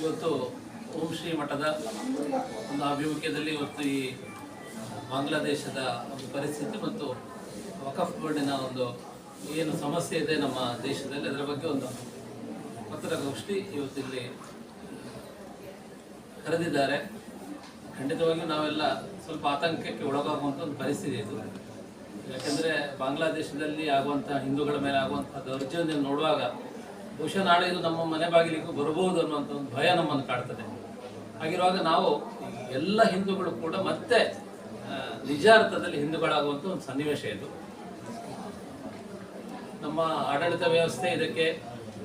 ಇವತ್ತು ಓಂ ಶ್ರೀ ಮಠದ ಒಂದು ಆಭಿಮುಖ್ಯದಲ್ಲಿ ಇವತ್ತು ಈ ಬಾಂಗ್ಲಾದೇಶದ ಒಂದು ಪರಿಸ್ಥಿತಿ ಮತ್ತು ವಕಫ್ ಬೋರ್ಡಿನ ಒಂದು ಏನು ಸಮಸ್ಯೆ ಇದೆ ನಮ್ಮ ದೇಶದಲ್ಲಿ, ಅದರ ಬಗ್ಗೆ ಒಂದು ಪತ್ರಗೋಷ್ಠಿ ಇವತ್ತು ಇಲ್ಲಿ ಕರೆದಿದ್ದಾರೆ. ಖಂಡಿತವಾಗಿಯೂ ನಾವೆಲ್ಲ ಸ್ವಲ್ಪ ಆತಂಕಕ್ಕೆ ಒಳಗಾಗುವಂಥ ಒಂದು ಪರಿಸ್ಥಿತಿ ಇದು. ಯಾಕೆಂದರೆ ಬಾಂಗ್ಲಾದೇಶದಲ್ಲಿ ಆಗುವಂಥ ಹಿಂದೂಗಳ ಮೇಲೆ ಆಗುವಂಥ ದೌರ್ಜನ್ಯ ನೋಡುವಾಗ ಬಹುಶಃ ನಾಳೆ ಇದು ನಮ್ಮ ಮನೆ ಬಾಗಿಲಿಗೂ ಬರಬಹುದು ಅನ್ನುವಂಥ ಒಂದು ಭಯ ನಮ್ಮನ್ನು ಕಾಡ್ತದೆ. ಹಾಗಿರುವಾಗ ನಾವು ಎಲ್ಲ ಹಿಂದೂಗಳು ಕೂಡ ಮತ್ತೆ ನಿಜ ಅರ್ಥದಲ್ಲಿ ಹಿಂದೂಗಳಾಗುವಂಥ ಒಂದು ಸನ್ನಿವೇಶ ಇದು. ನಮ್ಮ ಆಡಳಿತ ವ್ಯವಸ್ಥೆ ಇದಕ್ಕೆ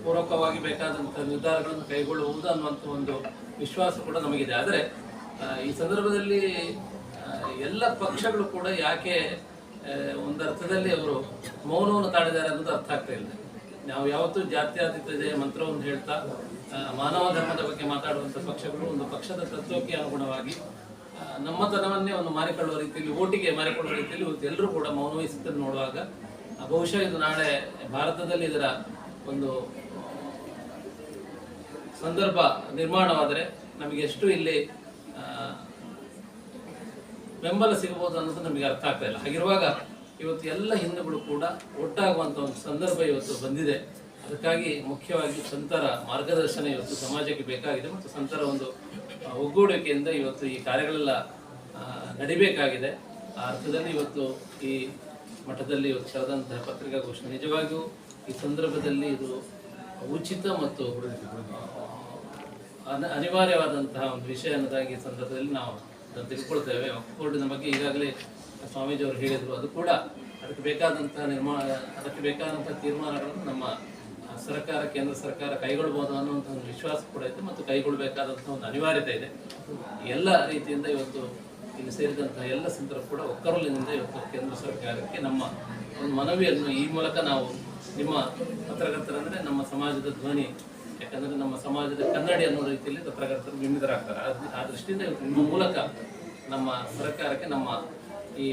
ಪೂರಕವಾಗಿ ಬೇಕಾದಂಥ ನಿರ್ಧಾರಗಳನ್ನು ಕೈಗೊಳ್ಳುವುದು ಅನ್ನುವಂಥ ಒಂದು ವಿಶ್ವಾಸ ಕೂಡ ನಮಗಿದೆ. ಆದರೆ ಈ ಸಂದರ್ಭದಲ್ಲಿ ಎಲ್ಲ ಪಕ್ಷಗಳು ಕೂಡ ಯಾಕೆ ಒಂದು ಅರ್ಥದಲ್ಲಿ ಅವರು ಮೌನವನ್ನು ತಾಳಿದ್ದಾರೆ ಅನ್ನೋದು ಅರ್ಥ ಆಗ್ತಾ ಇಲ್ಲ. ನಾವು ಯಾವತ್ತೂ ಜಾತ್ಯತೀತತೆ ಮಂತ್ರವನ್ನು ಹೇಳ್ತಾ ಮಾನವ ಧರ್ಮದ ಬಗ್ಗೆ ಮಾತಾಡುವಂಥ ಪಕ್ಷಗಳು ಒಂದು ಪಕ್ಷದ ತತ್ವಕ್ಕೆ ಅನುಗುಣವಾಗಿ ನಮ್ಮತನವನ್ನೇ ಒಂದು ಮಾರಿಕೊಳ್ಳುವ ರೀತಿಯಲ್ಲಿ, ಓಟಿಗೆ ಮಾರಿಕೊಳ್ಳುವ ರೀತಿಯಲ್ಲಿ ಎಲ್ಲರೂ ಕೂಡ ಮೌನ ವಹಿಸುತ್ತದೆ ನೋಡುವಾಗ ಬಹುಶಃ ಇದು ನಾಳೆ ಭಾರತದಲ್ಲಿ ಇದರ ಒಂದು ಸಂದರ್ಭ ನಿರ್ಮಾಣವಾದರೆ ನಮಗೆ ಎಷ್ಟು ಇಲ್ಲಿ ಬೆಂಬಲ ಸಿಗಬಹುದು ಅನ್ನೋದು ನಮಗೆ ಅರ್ಥ ಆಗ್ತಾ ಇಲ್ಲ. ಹಾಗಿರುವಾಗ ಇವತ್ತು ಎಲ್ಲ ಹಿಂದೂಗಳು ಕೂಡ ಒಟ್ಟಾಗುವಂಥ ಒಂದು ಸಂದರ್ಭ ಇವತ್ತು ಬಂದಿದೆ. ಅದಕ್ಕಾಗಿ ಮುಖ್ಯವಾಗಿ ಸಂತರ ಮಾರ್ಗದರ್ಶನ ಇವತ್ತು ಸಮಾಜಕ್ಕೆ ಬೇಕಾಗಿದೆ ಮತ್ತು ಸಂತರ ಒಂದು ಒಗ್ಗೂಡಿಕೆಯಿಂದ ಇವತ್ತು ಈ ಕಾರ್ಯಗಳೆಲ್ಲ ನಡಿಬೇಕಾಗಿದೆ. ಆ ಅರ್ಥದಲ್ಲಿ ಇವತ್ತು ಈ ಮಠದಲ್ಲಿ ಇವತ್ತು ಕರೆದಂತಹ ಪತ್ರಿಕಾಗೋಷ್ಠಿ ನಿಜವಾಗಿಯೂ ಈ ಸಂದರ್ಭದಲ್ಲಿ ಇದು ಉಚಿತ ಮತ್ತು ಅನ- ಅನಿವಾರ್ಯವಾದಂತಹ ಒಂದು ವಿಷಯ ಅನ್ನೋದಾಗಿ ಸಂದರ್ಭದಲ್ಲಿ ನಾವು ತಿಳ್ಕೊಳ್ತೇವೆ. ನಮಗೆ ಬಗ್ಗೆ ಈಗಾಗಲೇ ಸ್ವಾಮೀಜಿ ಅವರು ಹೇಳಿದರು. ಅದು ಕೂಡ ಅದಕ್ಕೆ ಬೇಕಾದಂಥ ನಿರ್ಮಾಣ, ಅದಕ್ಕೆ ಬೇಕಾದಂಥ ತೀರ್ಮಾನಗಳನ್ನು ನಮ್ಮ ಸರ್ಕಾರ, ಕೇಂದ್ರ ಸರ್ಕಾರ ಕೈಗೊಳ್ಬೋದು ಅನ್ನುವಂಥ ಒಂದು ವಿಶ್ವಾಸ ಕೂಡ ಇದೆ ಮತ್ತು ಕೈಗೊಳ್ಳಬೇಕಾದಂಥ ಒಂದು ಅನಿವಾರ್ಯತೆ ಇದೆ. ಎಲ್ಲ ರೀತಿಯಿಂದ ಇವತ್ತು ಇಲ್ಲಿ ಸೇರಿದಂಥ ಎಲ್ಲ ಸಂತರು ಕೂಡ ಒಕ್ಕರಲಿನಿಂದ ಇವತ್ತು ಕೇಂದ್ರ ಸರ್ಕಾರಕ್ಕೆ ನಮ್ಮ ಒಂದು ಮನವಿಯನ್ನು ಈ ಮೂಲಕ ನಾವು ನಿಮ್ಮ ಪತ್ರಕರ್ತರಂದರೆ ನಮ್ಮ ಸಮಾಜದ ಧ್ವನಿ, ಯಾಕಂದರೆ ನಮ್ಮ ಸಮಾಜದ ಕನ್ನಡಿ ಅನ್ನೋ ರೀತಿಯಲ್ಲಿ ಪತ್ರಕರ್ತರು ಬಿಂಬಿತರಾಗ್ತಾರೆ. ಆ ದೃಷ್ಟಿಯಿಂದ ಇವತ್ತು ನಿಮ್ಮ ಮೂಲಕ ನಮ್ಮ ಸರ್ಕಾರಕ್ಕೆ ನಮ್ಮ ಈ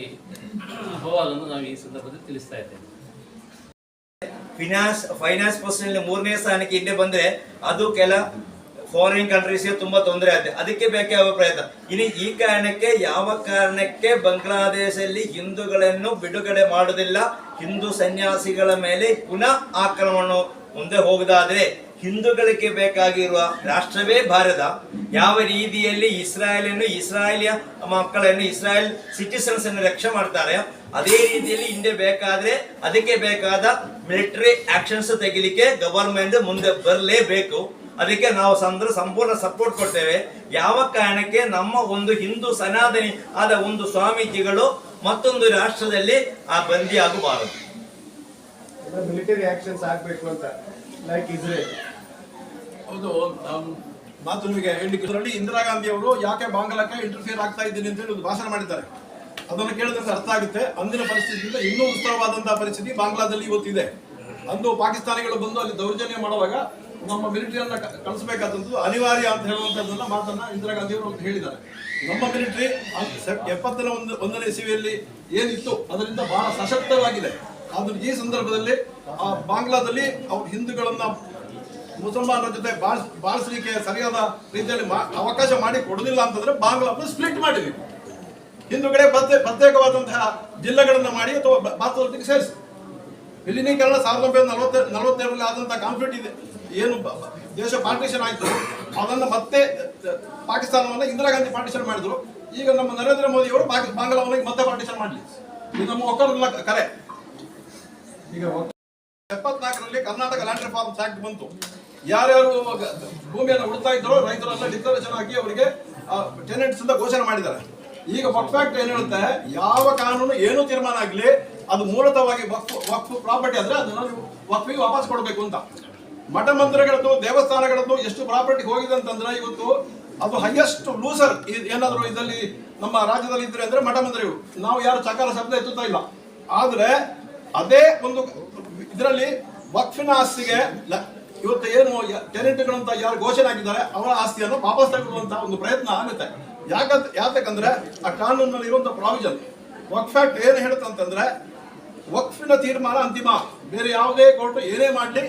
ಅಹವಾಲನ್ನು ನಾವು ಈ ಸಂದರ್ಭದಲ್ಲಿ ತಿಳಿಸ್ತಾ ಇದ್ದೇವೆ. ಫಿನಾನ್ಸ್ ಫೈನಾನ್ಸ್ ಪರ್ಸನ್ ಮೂರನೇ ಸ್ಥಾನಕ್ಕೆ ಹಿಂದೆ ಬಂದ್ರೆ ಅದು ಕೆಲ ಫಾರಿನ್ ಕಂಟ್ರೀಸ್ಗೆ ತುಂಬಾ ತೊಂದರೆ ಆಗುತ್ತೆ. ಅದಕ್ಕೆ ಬೇಕೇ ಅವರ ಪ್ರಯತ್ನ. ಇನ್ನು ಈ ಕಾರಣಕ್ಕೆ, ಯಾವ ಕಾರಣಕ್ಕೆ ಬಾಂಗ್ಲಾದೇಶದಲ್ಲಿ ಹಿಂದೂಗಳನ್ನು ಬಿಡುಗಡೆ ಮಾಡುವುದಿಲ್ಲ, ಹಿಂದೂ ಸನ್ಯಾಸಿಗಳ ಮೇಲೆ ಪುನಃ ಆಕ್ರಮಣ ಮುಂದೆ ಹೋಗುದಾದ್ರೆ ಹಿಂದೂಗಳಿಗೆ ಬೇಕಾಗಿರುವ ರಾಷ್ಟ್ರವೇ ಭಾರತ. ಯಾವ ರೀತಿಯಲ್ಲಿ ಇಸ್ರಾಯೇಲನ್ನು ಇಸ್ರಾಯೇಲಿಯ ಮಕ್ಕಳನ್ನು ಇಸ್ರಾಯೇಲ್ ಸಿಟಿಸನ್ಸ್ ಅನ್ನು ರಕ್ಷೆ ಮಾಡ್ತಾರೆ ಅದೇ ರೀತಿಯಲ್ಲಿ ಹಿಂದೆ ಬೇಕಾದ್ರೆ ಅದಕ್ಕೆ ಬೇಕಾದ ಮಿಲಿಟರಿ ಆಕ್ಷನ್ಸ್ ತೆಗಿಲಿಕ್ಕೆ ಗವರ್ಮೆಂಟ್ ಮುಂದೆ ಬರಲೇಬೇಕು. ಅದಕ್ಕೆ ನಾವು ಸಂದ್ರ ಸಂಪೂರ್ಣ ಸಪೋರ್ಟ್ ಕೊಡ್ತೇವೆ. ಯಾವ ಕಾರಣಕ್ಕೆ ನಮ್ಮ ಒಂದು ಹಿಂದೂ ಸನಾತನಿ ಆದ ಒಂದು ಸ್ವಾಮೀಜಿಗಳು ಮತ್ತೊಂದು ರಾಷ್ಟ್ರದಲ್ಲಿ ಆ ಬಂದಿ ಆಗಬಾರದು. ಮಿಲಿಟರಿ ಆಕ್ಷನ್ಸ್ ಆಗ್ಬೇಕು ಅಂತ ಲೈಕ್ ಇಸ್ರೇಲ್ ಹೌದು ಮಾತು ನಿಮಗೆ ಹೇಳಲಿಕ್ಕೆ ಅದರಲ್ಲಿ ಇಂದಿರಾ ಗಾಂಧಿ ಅವರು ಯಾಕೆ ಬಾಂಗ್ಲಾಕ್ಕೆ ಇಂಟರ್ಫಿಯರ್ ಆಗ್ತಾ ಇದ್ದೀನಿ ಅಂತ ಹೇಳಿ ಒಂದು ಭಾಷಣ ಮಾಡಿದ್ದಾರೆ. ಅದನ್ನು ಕೇಳಿದ್ರೆ ಅರ್ಥ ಆಗುತ್ತೆ. ಅಂದಿನ ಪರಿಸ್ಥಿತಿಯಿಂದ ಇನ್ನೂ ಉತ್ಸವವಾದಂತಹ ಪರಿಸ್ಥಿತಿ ಬಾಂಗ್ಲಾದಲ್ಲಿ ಇವತ್ತಿದೆ. ಅಂದು ಪಾಕಿಸ್ತಾನಿಗಳು ಬಂದು ಅಲ್ಲಿ ದೌರ್ಜನ್ಯ ಮಾಡುವಾಗ ನಮ್ಮ ಮಿಲಿಟರಿಯನ್ನ ಕಳಿಸಬೇಕಾದಂಥದ್ದು ಅನಿವಾರ್ಯ ಅಂತ ಹೇಳುವಂಥದ್ದನ್ನ ಮಾತನ್ನ ಇಂದಿರಾ ಗಾಂಧಿ ಅವರು ಹೇಳಿದ್ದಾರೆ. ನಮ್ಮ ಮಿಲಿಟರಿ ಎಪ್ಪತ್ತರ ಒಂದು, ಒಂದನೇ ಇಸವಿಯಲ್ಲಿ ಏನಿತ್ತು ಅದರಿಂದ ಬಹಳ ಸಶಕ್ತವಾಗಿದೆ. ಆದ್ರೆ ಈ ಸಂದರ್ಭದಲ್ಲಿ ಆ ಬಾಂಗ್ಲಾದಲ್ಲಿ ಅವ್ರು ಹಿಂದೂಗಳನ್ನ ಮುಸಲ್ಮಾನರ ಜೊತೆ ಬಾಳಿಸಲಿಕ್ಕೆ ಸರಿಯಾದ ರೀತಿಯಲ್ಲಿ ಅವಕಾಶ ಮಾಡಿ ಕೊಡುದಿಲ್ಲ ಅಂತಂದ್ರೆ ಬಾಂಗ್ಲಾವನ್ನು ಸ್ಪ್ಲಿಟ್ ಮಾಡಿದ್ವಿ ಹಿಂದುಗಡೆ ಪ್ರತ್ಯೇ, ಪ್ರತ್ಯೇಕವಾದಂತಹ ಜಿಲ್ಲೆಗಳನ್ನ ಮಾಡಿ ಅಥವಾ ಭಾರತದೊಟ್ಟಿಗೆ ಸೇರಿಸಿ. ವಿಲೀನೀಕರಣ ಸಾವಿರದ ಒಂಬೈನೂರ ನಲವತ್ತೆ ನಲವತ್ತೆರಡರಲ್ಲಿ ಆದಂತಹ ಕಾನ್ಫ್ಲಿಕ್ಟ್ ಇದೆ. ಏನು ದೇಶ ಪಾರ್ಟಿಷನ್ ಆಯ್ತು. ಅದನ್ನ ಮತ್ತೆ ಪಾಕಿಸ್ತಾನವನ್ನು ಇಂದಿರಾ ಗಾಂಧಿ ಪಾರ್ಟಿಷನ್ ಮಾಡಿದ್ರು. ಈಗ ನಮ್ಮ ನರೇಂದ್ರ ಮೋದಿ ಅವರು ಬಾಂಗ್ಲಾವನ್ನ ಮತ್ತೆ ಪಾರ್ಟಿಷನ್ ಮಾಡಲಿ. ಇದು ನಮ್ಮ ಒಕ್ಕರಲ್ಲ ಕರೆ. ಈಗ ಎಪ್ಪತ್ನಾಲ್ಕರಲ್ಲಿ ಕರ್ನಾಟಕ ಲ್ಯಾಂಡ್ ರಿಫಾರ್ಮ್ಸ್ ಆಕ್ಟ್ ಬಂತು. ಯಾರ್ಯಾರು ಭೂಮಿಯನ್ನು ಉಳಿತಾ ಇದ್ರು ರೈತರೆಲ್ಲ ಡಿಕ್ಲರೇಷನ್ ಹಾಕಿ ಅವರಿಗೆ ಟೆನೆಂಟ್ಸ್ ಅಂತ ಘೋಷಣೆ ಮಾಡಿದ್ದಾರೆ. ಈಗ ವಕ್ಫ್ ಆಕ್ಟ್ ಏನ್ ಹೇಳುತ್ತೆ? ಯಾವ ಕಾನೂನು ಏನು ತೀರ್ಮಾನ ಆಗಲಿ, ಅದು ಮೂಲತವಾಗಿ ವಕ್ಫ್ ಪ್ರಾಪರ್ಟಿ ಆದ್ರೆ ಅದನ್ನ ವಕ್ಫಿಗೆ ವಾಪಸ್ ಕೊಡಬೇಕು ಅಂತ. ಮಠ ಮಂದಿರಗಳದ್ದು, ದೇವಸ್ಥಾನಗಳದ್ದು ಎಷ್ಟು ಪ್ರಾಪರ್ಟಿ ಹೋಗಿದೆ ಅಂತಂದ್ರೆ ಇವತ್ತು ಅದು ಹೈಯೆಸ್ಟ್ ಲೂಸರ್ ಏನಾದರೂ ಇದರಲ್ಲಿ ನಮ್ಮ ರಾಜ್ಯದಲ್ಲಿ ಇದ್ರೆ ಅಂದ್ರೆ ಮಠ ಮಂದಿರಗಳು. ನಾವು ಯಾರು ಚಕಾರ ಶಬ್ದ ಎತ್ತುತ್ತಾ ಇಲ್ಲ. ಆದ್ರೆ ಅದೇ ಒಂದು ಇದರಲ್ಲಿ ವಕ್ಫಿನ ಆಸ್ತಿಗೆ ಇವತ್ತು ಏನು ಟೆನೆಂಟ್ಗಳು ಅಂತ ಯಾರು ಘೋಷಣೆ ಆಗಿದ್ದಾರೆ ಅವರ ಆಸ್ತಿಯನ್ನು ವಾಪಸ್ ತಗೊಳ್ಳುವಂತ ಒಂದು ಪ್ರಯತ್ನ ಆಗುತ್ತೆ. ಯಾಕಂತ ಯಾಕಂದ್ರೆ ಆ ಕಾನೂನಲ್ಲಿ ಇರುವಂತ ಪ್ರಾವಿಷನ್ ವಕ್ಫ್ ಆಕ್ಟ್ ಏನು ಹೇಳುತ್ತೆ ಅಂತಂದ್ರೆ, ವಕ್ಫಿನ ತೀರ್ಮಾನ ಅಂತಿಮ. ಬೇರೆ ಯಾವುದೇ ಕೋರ್ಟ್ ಏನೇ ಮಾಡಲಿ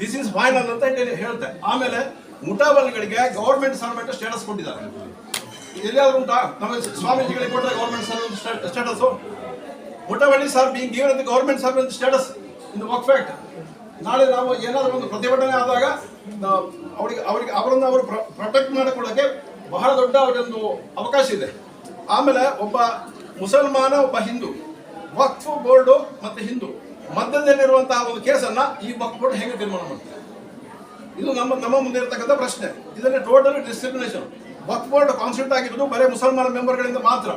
ದಿಸ್ ಇಸ್ ಫೈನಲ್ ಅಂತ ಹೇಳಿ ಹೇಳುತ್ತೆ. ಆಮೇಲೆ ಮುಟಾಬಲ್ಗಳಿಗೆ ಗೌರ್ಮೆಂಟ್ ಸರ್ವೆಂಟ್ ಸ್ಟೇಟಸ್ ಕೊಟ್ಟಿದ್ದಾರೆ. ಎಲ್ಲಿಯಾದ್ರೂ ಉಂಟಾ? ನಮ್ಮ ಸ್ವಾಮೀಜಿಗಳಿಗೆ ಕೊಟ್ಟರೆ government servant status ಮುಠಾವಳ್ಳಿ sir being given the government servant status in work fact ನಾಳೆ ನಾವು ಏನಾದರೂ ಒಂದು ಪ್ರತಿಭಟನೆ ಆದಾಗ ಅವರಿಗೆ ಅವರಿಗೆ, ಅವರನ್ನು ಅವರು ಪ್ರೊಟೆಕ್ಟ್ ಮಾಡಿಕೊಳ್ಳೋಕೆ ಬಹಳ ದೊಡ್ಡ ಅವರೊಂದು ಅವಕಾಶ ಇದೆ. ಆಮೇಲೆ ಒಬ್ಬ ಮುಸಲ್ಮಾನ, ಒಬ್ಬ ಹಿಂದೂ, ವಕ್ಫು ಬೋರ್ಡು ಮತ್ತು ಹಿಂದೂ ಮಧ್ಯದಲ್ಲಿರುವಂತಹ ಒಂದು ಕೇಸನ್ನು ಈ ವಕ್ಫ್ ಬೋರ್ಡ್ ಹೇಗೆ ತೀರ್ಮಾನ ಮಾಡ್ತಾರೆ ಇದು ನಮ್ಮ ನಮ್ಮ ಮುಂದೆ ಇರತಕ್ಕಂಥ ಪ್ರಶ್ನೆ. ಇದರಲ್ಲಿ total discrimination Waqf board constitute ಆಗಿರೋದು ಬರೀ ಮುಸಲ್ಮಾನ ಮೆಂಬರ್ಗಳಿಂದ ಮಾತ್ರ.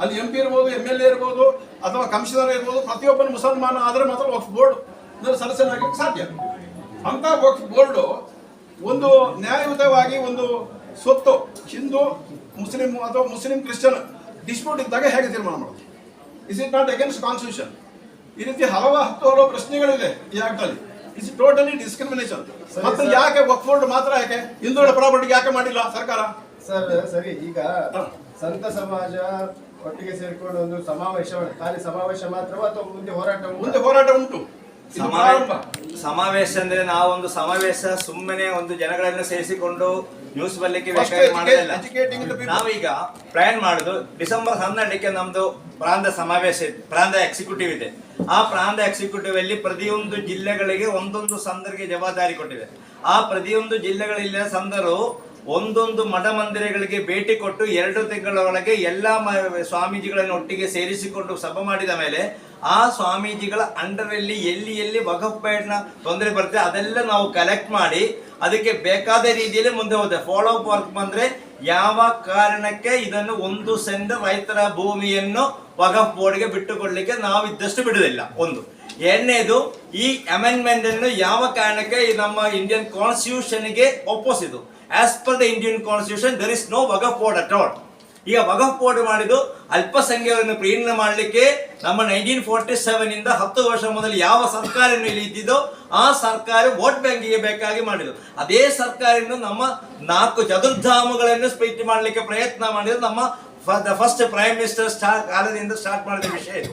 ಅಲ್ಲಿ ಎಂ ಪಿ ಇರ್ಬೋದು ಎಂ ಎಲ್ ಎ ಇರ್ಬೋದು, ಅಥವಾ ಕಮಿಷನರ್ ಇರ್ಬೋದು, ಪ್ರತಿಯೊಬ್ಬನು ಮುಸಲ್ಮಾನ ಆದರೆ ಮಾತ್ರ ವಕ್ಫ್ ಬೋರ್ಡ್ ಸದಸ್ಯನಾಗಿ ಸಾಧ್ಯ. ಅಂತ ವಕ್ಫ್ ಬೋರ್ಡ್ ಒಂದು ನ್ಯಾಯಯುತವಾಗಿ ಒಂದು ಸ್ವತ್ತು ಹಿಂದೂ ಮುಸ್ಲಿಂ ಅಥವಾ ಮುಸ್ಲಿಂ ಕ್ರಿಶ್ಚಿಯನ್ ಡಿಸ್ಪ್ಯೂಟ್ ಇದ್ದಾಗ ಹೇಗೆ ತೀರ್ಮಾನ ಮಾಡೋದು? Is it not against constitution ಈ ರೀತಿ ಹಲವು ಹತ್ತು ಹಲವು ಪ್ರಶ್ನೆಗಳಿದೆ ಈ ಆಕ್ಟಲ್ಲಿ. ಇಸ್ ಟೋಟಲಿ ಡಿಸ್ಕ್ರಿಮಿನೇಷನ್ ಮತ್ತು ಯಾಕೆ ವಕ್ಫ್ ಬೋರ್ಡ್ ಮಾತ್ರ ಯಾಕೆ? ಹಿಂದೂಗಳ ಪ್ರಾಪರ್ಟಿಗೆ ಯಾಕೆ ಮಾಡಿಲ್ಲ ಸರ್ಕಾರ? ಸರ್ ಸರಿ ಈಗ. ಸಂತ ಸಮಾಜ ಒಟ್ಟಿಗೆ ಸೇರಿಕೊಂಡು ಒಂದು ಸಮಾವೇಶ. ಖಾಲಿ ಸಮಾವೇಶ ಮಾತ್ರವಾ ಅಥವಾ ಮುಂದೆ ಹೋರಾಟ ಮುಂದೆ ಹೋರಾಟ ಉಂಟು. ಸಮಾವೇಶ ಅಂದ್ರೆ ನಾವೊಂದು ಸಮಾವೇಶ ಸುಮ್ಮನೆ ಒಂದು ಜನಗಳನ್ನು ಸೇರಿಸಿಕೊಂಡು ನ್ಯೂಸ್ ಬರ್ಲಿಕ್ಕೆ ಬೇಕಾಗಿ. ನಾವೀಗ ಪ್ಲಾನ್ ಮಾಡುದು ಡಿಸೆಂಬರ್ ಹನ್ನೆರಡಕ್ಕೆ ನಮ್ದು ಪ್ರಾಂತ ಸಮಾವೇಶ ಇದೆ ಪ್ರಾಂತ ಎಕ್ಸಿಕ್ಯೂಟಿವ್ ಇದೆ. ಆ ಪ್ರಾಂತ ಎಕ್ಸಿಕ್ಯೂಟಿವ್ ಅಲ್ಲಿ ಪ್ರತಿಯೊಂದು ಜಿಲ್ಲೆಗಳಿಗೆ ಒಂದೊಂದು ಸಂದರ್ಗೆ ಜವಾಬ್ದಾರಿ ಕೊಟ್ಟಿದೆ. ಆ ಪ್ರತಿಯೊಂದು ಜಿಲ್ಲೆಗಳಲ್ಲಿನ ಸಂದರು ಒಂದೊಂದು ಮಠ ಮಂದಿರಗಳಿಗೆ ಭೇಟಿ ಕೊಟ್ಟು ಎರಡು ತಿಂಗಳ ಒಳಗೆ ಎಲ್ಲಾ ಸ್ವಾಮೀಜಿಗಳನ್ನು ಒಟ್ಟಿಗೆ ಸೇರಿಸಿಕೊಂಡು ಸಭೆ ಮಾಡಿದ ಮೇಲೆ ಆ ಸ್ವಾಮೀಜಿಗಳ ಅಂಡರಲ್ಲಿ ಎಲ್ಲಿ ಎಲ್ಲಿ ವಕಫ್ನ ತೊಂದರೆ ಬರುತ್ತೆ ಅದೆಲ್ಲ ನಾವು ಕಲೆಕ್ಟ್ ಮಾಡಿ ಅದಕ್ಕೆ ಬೇಕಾದ ರೀತಿಯಲ್ಲಿ ಮುಂದೆ ಹೋದೆ. ಫಾಲೋ ಅಪ್ ವರ್ಕ್ ಬಂದ್ರೆ ಯಾವ ಕಾರಣಕ್ಕೆ ಇದನ್ನು ಒಂದು ಸೆಂಡ್ ರೈತರ ಭೂಮಿಯನ್ನು ವಕಫ್ ಬೋರ್ಡ್ಗೆ ಬಿಟ್ಟುಕೊಡ್ಲಿಕ್ಕೆ ನಾವು ಇದ್ದಷ್ಟು ಬಿಡುವುದಿಲ್ಲ. ಒಂದು. ಎರಡನೇದು, ಈ ಅಮೆಂಡ್ಮೆಂಟ್ ಅನ್ನು ಯಾವ ಕಾರಣಕ್ಕೆ ನಮ್ಮ ಇಂಡಿಯನ್ ಕಾನ್ಸ್ಟಿಟ್ಯೂಷನ್ಗೆ ಒಪ್ಪೋಸ್ ಇದು as per the Indian constitution there is no Waqf board at all ಈಗ ವಕಫ್ ಬೋರ್ಡ್ ಮಾಡಿದ್ದು ಅಲ್ಪಸಂಖ್ಯಾತರನ್ನು ಪ್ರೇರಣೆ ಮಾಡಲಿಕ್ಕೆ ನಮ್ಮ ನೈನ್ಟೀನ್ ಫೋರ್ಟಿ ಸೆವೆನ್ ಇಂದ ಹತ್ತು ವರ್ಷ ಮೊದಲು ಯಾವ ಸರ್ಕಾರ ಇಲ್ಲಿ ಇದ್ದಿದ್ದೋ ಆ ಸರ್ಕಾರ ವೋಟ್ ಬ್ಯಾಂಕಿಗೆ ಬೇಕಾಗಿ ಮಾಡಿದ್ರು ಅದೇ ಸರ್ಕಾರವನ್ನು ನಮ್ಮ ನಾಲ್ಕು ಚತುರ್ಧಾಮಗಳನ್ನು ಸ್ಪೀಚ್ ಮಾಡಲಿಕ್ಕೆ ಪ್ರಯತ್ನ ಮಾಡಿದ್ರು ನಮ್ಮ ಫಸ್ಟ್ ಪ್ರೈಮ್ ಮಿನಿಸ್ಟರ್ ಸ್ಟಾರ್ಟ್ ಕಾಲದಿಂದ ಸ್ಟಾರ್ಟ್ ಮಾಡಿದ ವಿಷಯ ಇದು.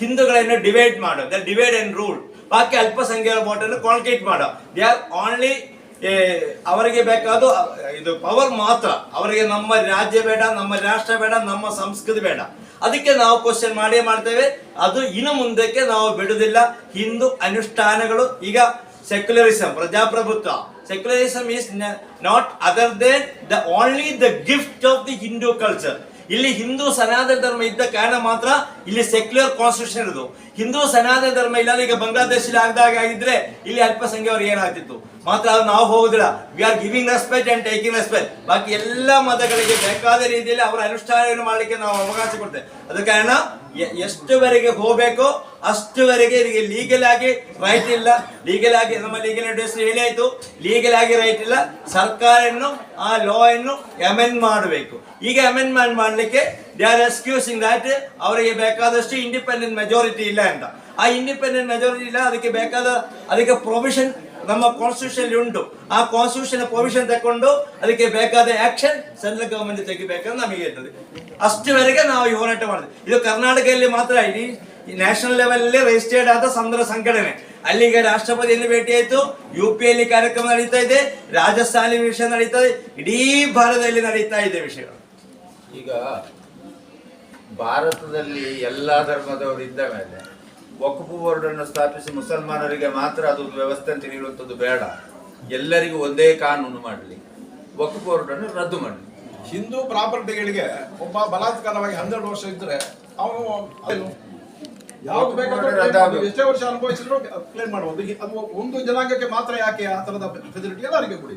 ಹಿಂದೂಗಳನ್ನು ಡಿವೈಡ್ ಮಾಡೋ. ಡಿವೈಡ್ ಅಂಡ್ ರೂಲ್ ಬಾಕಿ ಅಲ್ಪಸಂಖ್ಯಾತ ವೋಟನ್ನು ಕಾನ್ಕ್ರೀಟ್ ಮಾಡೋ. ದೇ ಆರ್ ಆನ್ಲಿ ಅವರಿಗೆ ಬೇಕಾದ ಇದು ಪವರ್ ಮಾತ್ರ. ಅವರಿಗೆ ನಮ್ಮ ರಾಜ್ಯ ಬೇಡ, ನಮ್ಮ ರಾಷ್ಟ್ರ ಬೇಡ, ನಮ್ಮ ಸಂಸ್ಕೃತಿ ಬೇಡ. ಅದಕ್ಕೆ ನಾವು ಕ್ವಶನ್ ಮಾಡೇ ಮಾಡ್ತೇವೆ. ಅದು ಇನ್ನು ಮುಂದಕ್ಕೆ ನಾವು ಬಿಡುವುದಿಲ್ಲ. ಹಿಂದೂ ಅನುಷ್ಠಾನಗಳು, ಈಗ ಸೆಕ್ಯುಲರಿಸಮ್ ಪ್ರಜಾಪ್ರಭುತ್ವ. Secularism is not other than the only the gift of the Hindu culture ಇಲ್ಲಿ ಹಿಂದೂ ಸನಾತನ ಧರ್ಮ ಇದ್ದ ಕಾರಣ ಮಾತ್ರ ಇಲ್ಲಿ ಸೆಕ್ಯುಲರ್ ಕಾನ್ಸ್ಟಿಟ್ಯೂಷನ್ ಇರೋದು. ಹಿಂದೂ ಸನಾತನ ಧರ್ಮ ಇಲ್ಲ ಈಗ ಬಾಂಗ್ಲಾದೇಶದಲ್ಲಿ ಆಗದಾಗ ಆಗಿದ್ರೆ ಇಲ್ಲಿ ಅಲ್ಪಸಂಖ್ಯಾತರು ಏನಾಗ್ತಿತ್ತು? ಮಾತ್ರ ಅದು ನಾವು ಹೋಗುದಿಲ್ಲ. We are giving respect and taking respect ಬಾಕಿ ಎಲ್ಲ ಮತಗಳಿಗೆ ಬೇಕಾದ ರೀತಿಯಲ್ಲಿ ಅವರ ಅನುಷ್ಠಾನವನ್ನು ಮಾಡಲಿಕ್ಕೆ ನಾವು ಅವಕಾಶ ಕೊಡ್ತೇವೆ. ಅದ ಕಾರಣ ಎಷ್ಟುವರೆಗೆ ಹೋಗಬೇಕೋ ಅಷ್ಟುವರೆಗೆ ಇವರಿಗೆ ಲೀಗಲ್ ಆಗಿ ರೈಟ್ ಇಲ್ಲ. ಲೀಗಲ್ ಆಗಿ ನಮ್ಮ ಲೀಗಲ್ ಅಡ್ರೆಸ್ ಹೇಳಿ ಆಯ್ತು. ಲೀಗಲ್ ಆಗಿ ರೈಟ್ ಇಲ್ಲ. ಸರ್ಕಾರವನ್ನು ಆ ಲಾ ಅನ್ನು ಅಮೆಂಡ್ ಮಾಡಬೇಕು. ಈಗ ಅಮೆಂಡ್ಮೆಂಟ್ ಮಾಡಲಿಕ್ಕೆ ದೇ ಆರ್ ಎಕ್ಸ್ಕ್ಯೂಸಿಂಗ್ ದಟ್ ಅವರಿಗೆ ಬೇಕಾದಷ್ಟು ಇಂಡಿಪೆಂಡೆಂಟ್ ಮೆಜಾರಿಟಿ ಇಲ್ಲ ಅಂತ. ಆ ಇಂಡಿಪೆಂಡೆಂಟ್ ಮೆಜಾರಿಟಿ ಇಲ್ಲ, ಅದಕ್ಕೆ ಬೇಕಾದ ಅದಕ್ಕೆ ಪ್ರೊವಿಷನ್ ನಮ್ಮ ಕಾನ್ಸ್ಟಿಟ್ಯೂಷನ್ ಉಂಟು. ಆ ಕಾನ್ಸ್ಟಿಟ್ಯೂಷನ್ ಪ್ರೊವಿಷನ್ ತಕೊಂಡು ಅದಕ್ಕೆ ಬೇಕಾದ ಆಕ್ಷನ್ ಸೆಂಟ್ರಲ್ ಗವರ್ಮೆಂಟ್ ತೆಗಿಬೇಕಂತ ನಮಗೆ ಇರ್ತದೆ. ಅಷ್ಟುವರೆಗೆ ನಾವು ಈ ಹೋರಾಟ ಮಾಡಿದ್ವಿ ಇದು ಕರ್ನಾಟಕದಲ್ಲಿ ಮಾತ್ರ ಇಡೀ ನ್ಯಾಷನಲ್ ಲೆವೆಲ್ ರಿಜಿಸ್ಟರ್ಡ್ ಆದ ಸಮುದ್ರ ಸಂಘಟನೆ. ಅಲ್ಲಿಗೆ ರಾಷ್ಟ್ರಪತಿಯಲ್ಲಿ ಭೇಟಿ ಆಯಿತು? ಯು ಪಿ ಅಲ್ಲಿ ಕಾರ್ಯಕ್ರಮ ನಡೀತಾ ಇದೆ ರಾಜಸ್ಥಾನಿ ವಿಷಯ ನಡೀತಾ ಇದೆ, ಇಡೀ ಭಾರತದಲ್ಲಿ ನಡೀತಾ ಇದೆ ವಿಷಯಗಳು. ಈಗ ಭಾರತದಲ್ಲಿ ಎಲ್ಲ ಧರ್ಮದವರು ಇದ್ದ ಮೇಲೆ ವಕ್ಫ್ ಬೋರ್ಡ್ ಅನ್ನು ಸ್ಥಾಪಿಸಿ ಮುಸಲ್ಮಾನರಿಗೆ ಮಾತ್ರ ಅದು ವ್ಯವಸ್ಥೆ ಅಂತ ಹೇಳುವಂಥದ್ದು ಬೇಡ. ಎಲ್ಲರಿಗೂ ಒಂದೇ ಕಾನೂನು ಮಾಡಲಿ. ವಕ್ಫು ಬೋರ್ಡ್ ಅನ್ನು ರದ್ದು ಮಾಡಲಿ. ಹಿಂದೂ ಪ್ರಾಪರ್ಟಿಗಳಿಗೆ ಒಬ್ಬ ಬಲಾತ್ಕಾರವಾಗಿ ಹನ್ನೆರಡು ವರ್ಷ ಇದ್ರೆ ಅವನು ಅದು ಯಾವ್ದು ಬೇಕಾದ್ರೂ ಎಷ್ಟೇ ವರ್ಷ ಅನುಭವಿಸಿದ್ರು ಕ್ಲೇಮ್ ಮಾಡಬಹುದು ಅದು ಒಂದು ಜನಾಂಗಕ್ಕೆ ಮಾತ್ರ ಯಾಕೆ ಆ ತರದ ಫೆಸಿಲಿಟಿ ಎಲ್ಲರಿಗೆ ಕೊಡಿ.